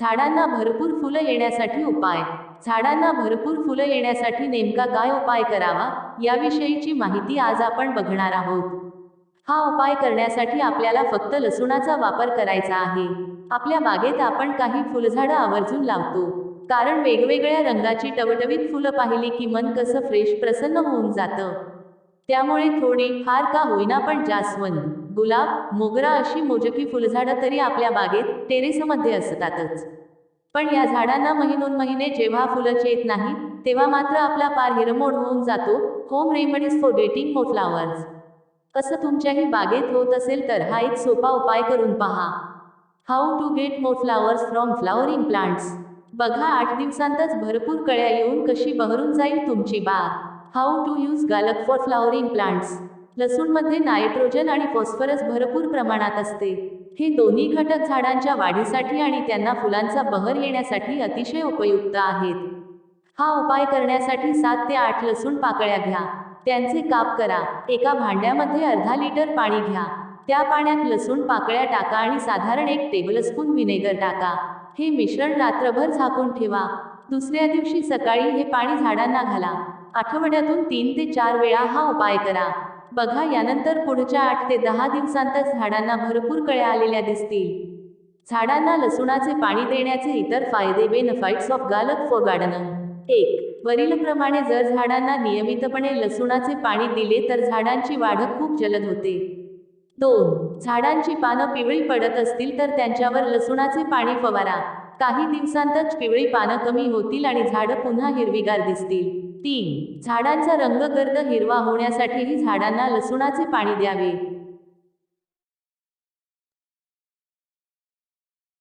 झाडांना भरपूर फुलं येण्यासाठी उपाय. झाडांना भरपूर फुलं येण्यासाठी नेमका काय उपाय करावा याविषयीची माहिती आज आपण बघणार आहोत. हा उपाय करण्यासाठी आपल्याला फक्त लसूणाचा वापर करायचा आहे. आपल्या बागेत आपण काही फुलझाडं आवर्जून लावतो. कारण वेगवेगळ्या रंगाची टवटवीत फुलं पाहिली की मन कसं फ्रेश प्रसन्न होऊन जातं. त्यामुळे थोडी फार का होईना पण जास्वंद. गुलाब मोगरा अशी मोजकी फुलझाडं तरी आपल्या बागेत टेरेसमध्ये असतातच. पण या झाडांना महिनोन महिने जेव्हा फुलंच येत नाही तेव्हा मात्र आपला पार हिरमोड होऊन जातो home remedies for getting more flowers असं तुमच्याही बागेत होत असेल तर हा एक सोपा उपाय करून पहा. How to get more flowers from flowering plants बघा आठ दिवसांतच भरपूर कळ्या येऊन कशी बहरून जाईल तुमची बाग. How to use garlic for flowering plants लसूणमध्ये nitrogen आणि फॉस्फरस भरपूर प्रमाणात असते. हे दोन्ही घटक झाडांच्या वाढीसाठी आणि त्यांना फुलांचा बहर येण्यासाठी अतिशय उपयुक्त आहेत. हा उपाय करण्यासाठी सात ते आठ लसूण पाकळ्या घ्या. त्यांचे काप करा. एका भांड्यामध्ये अर्धा लिटर पाणी घ्या. त्या पाण्यात लसूण पाकळ्या टाका आणि साधारण एक टेबलस्पून व्हिनेगर टाका. हे मिश्रण रात्रभर झाकून ठेवा. दुसऱ्या दिवशी सकाळी हे पाणी झाडांना घाला. आठवड्यातून तीन ते चार वेळा हा उपाय करा. बघा यानंतर पुढच्या आठ ते दहा दिवसांतच झाडांना भरपूर कळ्या आलेल्या दिसतील. झाडांना लसूणाचे पाणी देण्याचे इतर फायदे benefits of garlic for garden एक वरीलप्रमाणे जर झाडांना नियमितपणे लसूणाचे पाणी दिले तर झाडांची वाढ खूप जलद होते. दोन झाडांची पानं पिवळी पडत असतील तर त्यांच्यावर लसूणाचे पाणी फवारा. काही दिवसांतच पिवळी पानं कमी होतील आणि झाडं पुन्हा हिरवीगार दिसतील. तीन. झाडांचा रंग गर्द हिरवा होण्यासाठीही झाडांना लसूणाचे पाणी द्यावे.